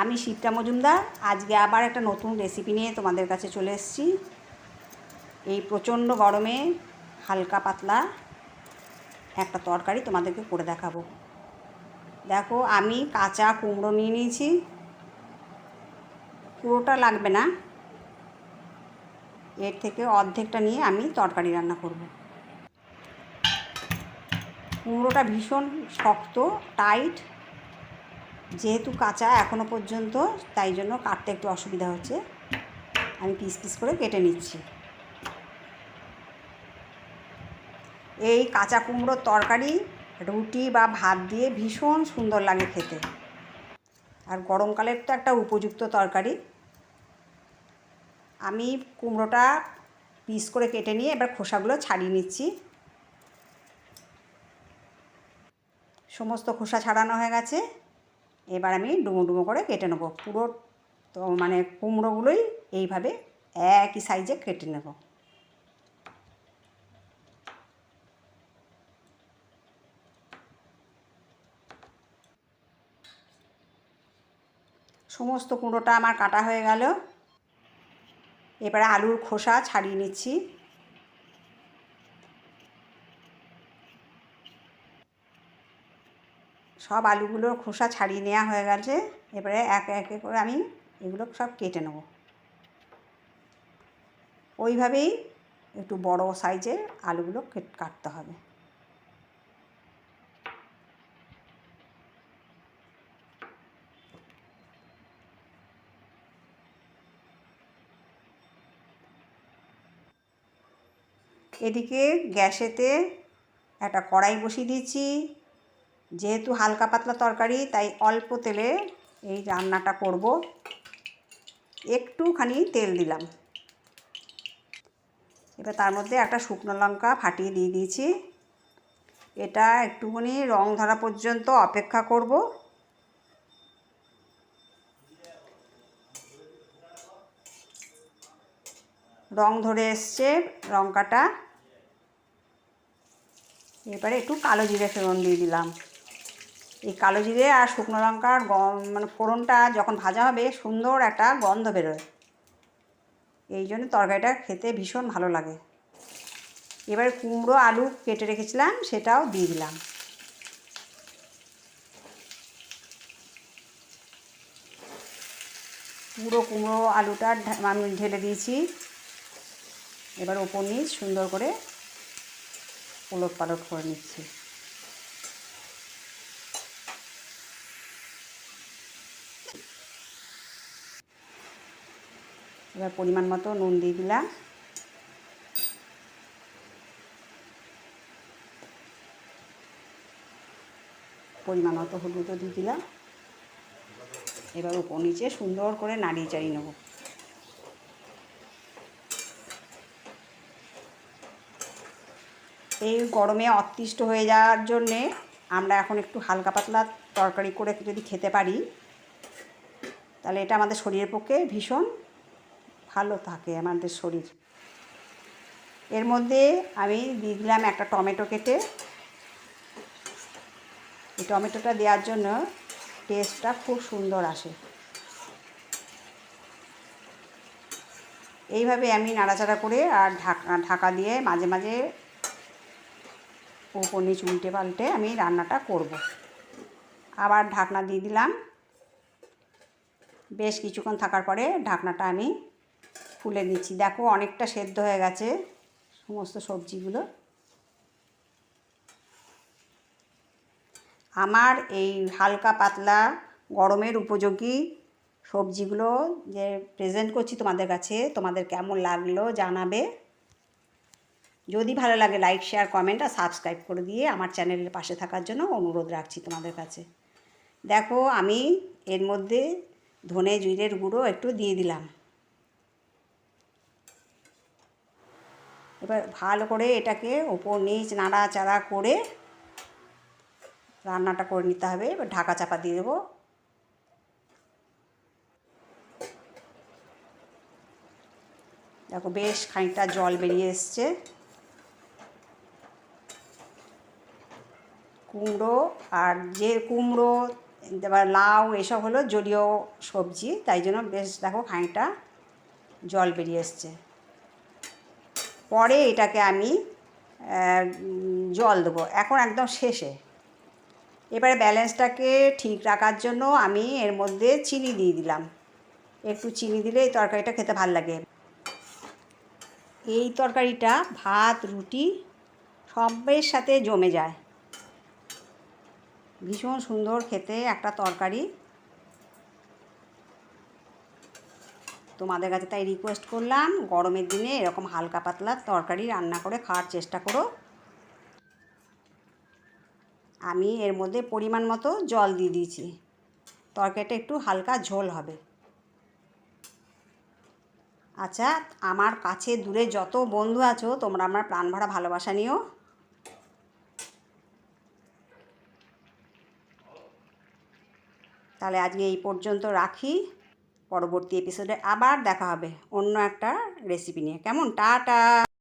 আমি শিবটা মজুমদার। আজকে আবার একটা নতুন রেসিপি নিয়ে তোমাদের কাছে চলে এসেছি। এই প্রচণ্ড গরমে হালকা পাতলা একটা তরকারি তোমাদেরকে করে দেখাবো। দেখো, আমি কাঁচা কুমড়ো নিয়ে নিয়েছি। পুরোটা লাগবে না। এর থেকে অর্ধেকটা নিয়ে আমি তরকারি রান্না করব। কুমড়োটা ভীষণ শক্ত টাইট যেহেতু কাঁচা এখনও পর্যন্ত, তাই জন্য কাটতে একটু অসুবিধা হচ্ছে। আমি পিস পিস করে কেটে নিচ্ছি। এই কাঁচা কুমড়োর তরকারি, রুটি বা ভাত দিয়ে ভীষণ সুন্দর লাগে খেতে। আর গরমকালের তো একটা উপযুক্ত তরকারি। আমি কুমড়োটা পিস করে কেটে নিয়ে এবার খোসাগুলো ছাড়িয়ে নিচ্ছি। সমস্ত খোসা ছাড়ানো হয়ে গেছে। এবার আমি ডুমো ডুমো করে কেটে নেব। পুরো তো মানে কুমড়োগুলোই এইভাবে একই সাইজে কেটে নেব। সমস্ত কুমড়োটা আমার কাটা হয়ে গেল। এবারে আলুর খোসা ছাড়িয়ে নিচ্ছি। সব আলুগুলোর খোসা ছাড়িয়ে নেওয়া হয়ে গেছে। এবারে একে একে করে আমি এগুলো সব কেটে নেব। ওইভাবেই একটু বড় সাইজের আলুগুলো কাটতে হবে। এদিকে গ্যাসেতে একটা কড়াই বসিয়ে দিয়েছি। যেহেতু হালকা পাতলা তরকারি, তাই অল্প তেলে এই রান্নাটা করব। একটুখানি তেল দিলাম। এবার তার মধ্যে একটা শুকনো লঙ্কা ফাটিয়ে দিয়ে দিয়েছি। এটা একটুখানি রং ধরা পর্যন্ত অপেক্ষা করব। রং ধরে এসছে লঙ্কাটা। এবারে একটু কালো জিরে ফোড়ন দিয়ে দিলাম। এই কালো জিরে আর শুকনো লঙ্কার মানে ফোড়নটা যখন ভাজা হবে সুন্দর একটা গন্ধ বেরোয়। এই জন্য তরকারিটা খেতে ভীষণ ভালো লাগে। এবার কুমড়ো আলু কেটে রেখেছিলাম, সেটাও দিয়ে দিলাম। পুরো কুমড়ো আলুটা আমি ঢেলে দিয়েছি। এবার ওপর নিচ সুন্দর করে উলট পালট করে নিচ্ছি। এবার পরিমাণ মতো নুন দিয়ে দিলাম। পরিমাণ মতো হলুদও দিয়ে দিলাম। এবার উপর নিচে সুন্দর করে নাড়িয়ে চাড়িয়ে নেব। এই গরমে অতিষ্ঠ হয়ে যাওয়ার জন্যে আমরা এখন একটু হালকা পাতলা তরকারি করে যদি খেতে পারি, তাহলে এটা আমাদের শরীরের পক্ষে ভীষণ ভালো থাকে আমাদের শরীর। এর মধ্যে আমি দিয়ে দিলাম একটা টমেটো কেটে। এই টমেটোটা দেওয়ার জন্য টেস্টটা খুব সুন্দর আসে। এইভাবে আমি নাড়াচাড়া করে আর ঢাকা ঢাকা দিয়ে মাঝে মাঝে ওপর নিচ উল্টে পাল্টে আমি রান্নাটা করব। আবার ঢাকনা দিয়ে দিলাম। বেশ কিছুক্ষণ থাকার পরে ঢাকনাটা আমি খুলে নিচ্ছি। দেখো, অনেকটা সেদ্ধ হয়ে গেছে সমস্ত সবজিগুলো। আমার এই হালকা পাতলা গরমের উপযোগী সবজিগুলো যে প্রেজেন্ট করছি তোমাদের কাছে, তোমাদের কেমন লাগল জানাবে। যদি ভালো লাগে লাইক শেয়ার কমেন্ট আর সাবস্ক্রাইব করে দিয়ে আমার চ্যানেলের পাশে থাকার জন্য অনুরোধ রাখছি তোমাদের কাছে। দেখো, আমি এর মধ্যে ধনে, জিরের গুঁড়ো একটু দিয়ে দিলাম। এবার ভালো করে এটাকে ওপর নিচ নাড়াচাড়া করে রান্নাটা করে নিতে হবে। এবার ঢাকা চাপা দিয়ে দেবো। দেখো বেশ খানিকটা জল বেরিয়ে এসছে। কুমড়ো আর যে কুমড়ো, এবার লাউ এসব হলো জলীয় সবজি, তাই জন্য বেশ দেখো খানিকটা জল বেরিয়ে এসছে। পরে এটাকে আমি জল দেবো। এখন একদম শেষে। এবারে ব্যালেন্সটাকে ঠিক রাখার জন্য আমি এর মধ্যে চিনি দিয়ে দিলাম। একটু চিনি দিলে এই তরকারিটা খেতে ভালো লাগে। এই তরকারিটা, ভাত, রুটি, সবের সাথে জমে যায়। ভীষণ সুন্দর খেতে একটা তরকারি। তোমাদের কাছে তাই রিকোয়েস্ট করলাম, গরমের দিনে এরকম হালকা পাতলা তরকারি রান্না করে খাওয়ার চেষ্টা করো। আমি এর মধ্যে পরিমাণ মতো জল দিয়ে দিয়েছি। তরকারিটা একটু হালকা ঝোল হবে। আচ্ছা আমার কাছে দূরে যত বন্ধু আছো, তোমরা আমার প্রাণ ভরা ভালোবাসা নিও। তাহলে আজকে এই পর্যন্ত রাখি। পরবর্তী এপিসোডে আবার দেখা হবে অন্য একটা রেসিপি নিয়ে। কেমন? টাটা!